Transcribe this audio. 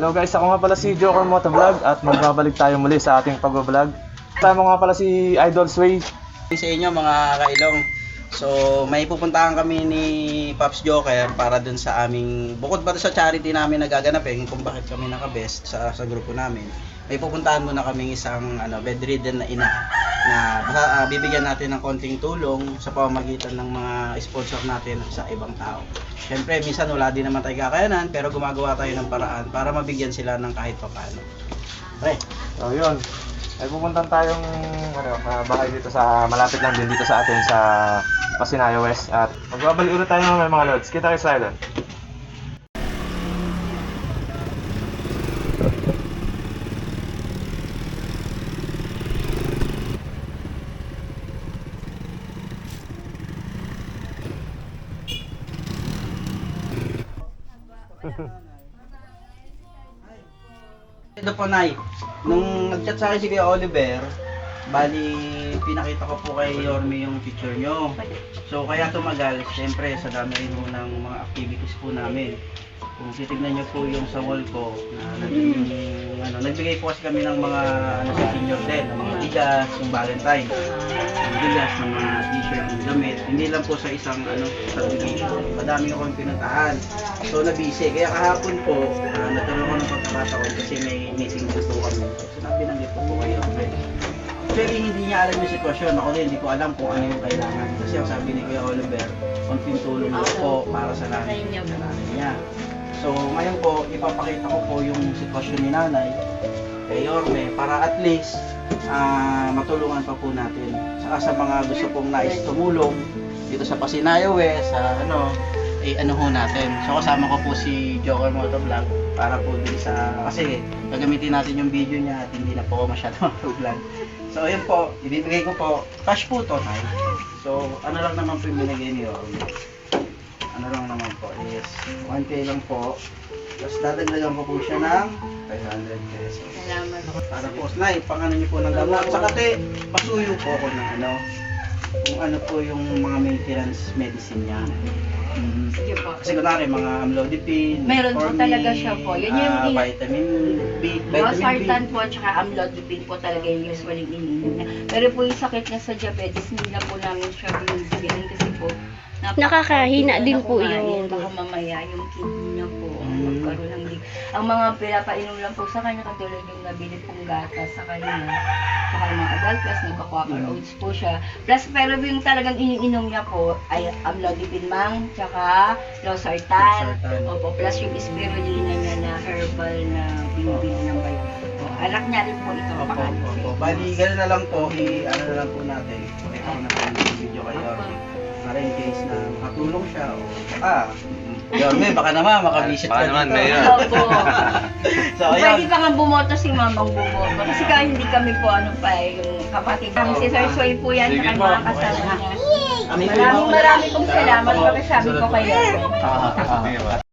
Hello guys, ako nga pala si Joker Motovlog at magbabalik tayo muli sa ating pag-vlog. Kasama nga pala si Idol Sway. sa inyo mga kailong. So, may pupuntahan kami ni Pops Joker para dun sa aming, bukod ba sa charity namin nagaganapin kung bakit kami nakabest sa, sa grupo namin, may pupuntahan muna kaming isang ano, bedridden na ina na ah, bibigyan natin ng konting tulong sa pamamagitan ng mga sponsor natin sa ibang tao. Siyempre, minsan wala din naman tayo kakayanan, pero gumagawa tayo ng paraan para mabigyan sila ng kahit paano. Pre, So yun, ay pupuntan tayong ano, ah, bahay dito sa malapit lang din dito sa atin sa Pasinayo West at magbabalik ulit tayo ng mga lods. Kita kayo sa idol. Ito po, Nay. Nung nag-chat sa akin si Kuya Oliver, bali, pinakita ko po kay Yorme yung picture nyo. So, kaya tumagal, siyempre, sa dami rin po ng mga activities po namin. Kung titignan nyo po yung sa wall ko, na ano, nagbigay po kasi kami ng mga, ano, sa senior din, ng mga bigas, yung Valentine. Yung bigas, ng mga t-shirt, yung damit. Hindi lang po sa isang, ano, subdivision. Madami ko kong pinuntahan. So, nabisi. Kaya kahapon po, uh, nagkaroon ng pagkakataon kasi may meeting gusto kami. So, Actually, hindi niya alam yung sitwasyon. Ako din, hindi ko alam kung ano yung kailangan. Kasi ang sabi ni Kuya Oliver, konting tulong lang po para sa nanay, sa nanay niya. So, ngayon po, ipapakita ko po yung sitwasyon ni nanay kay Yorme para at least ah, matulungan pa po natin. Saka sa mga gusto pong nais tumulong dito sa Pasinayo West, sa ano, eh ano ho natin. So kasama ko po si Joker Motovlog para po din sa, kasi gagamitin natin yung video niya at hindi na po ako masyado mag-vlog. So ayun po, ibibigay ko po, cash po to, Nay. So ano lang naman po yung binigay ni Yorme. Ano lang naman po is 1K lang po. Tapos dadagdagan ko po siya ng 500 pesos. Salamat. Para po, Nay, pang ano niyo po ng gamot. Saka te, pasuyo po ako ng ano, kung ano po yung mga maintenance medicine niya. Mm. Sige po. Kasi kunwari, mga amlodipine, Meron po metformin, talaga siya po. Yun yung ah, in- vitamin B, vitamin B. Losartan po at saka amlodipine po talaga yung usually ininom niya. Pero po yung sakit niya sa diabetes, hindi na po namin siya binibigyan kasi po napaka- Nakakahina din po yun. Baka mamaya yung kidney niya po ang Mm. magkaroon ng lig. Ang mga pinapainom lang po sa kanya katulad yung nabili pong gata sa kanya. Saka yung mga adult plus nagka-quaker Mm. oats po siya. Plus pero yung talagang iniinom niya po ay amlodipine mang tsaka losartan. Losartan. Opo, plus yung spirulina niya na herbal na binibili ng bayan. Anak niya rin po ito. Opo, pangalan opo. Bali, gano'n na lang po, i- ano na lang po natin. Ito na po yung video kayo. Para in case na makatulong siya o ah, Yorme, baka naman makabisit Baka ka naman, dito. Mayor. Opo. so, Pwede ayun. pa nga bumoto si mamang bumoto. Kasi kahit hindi kami po ano pa eh, yung kapatid namin. Si Sir Soy po yan, Sige saka yung po. mga kasama niya. Kami po Maraming maraming kong salamat pagkasabi ko kayo. Ah, ah, ah.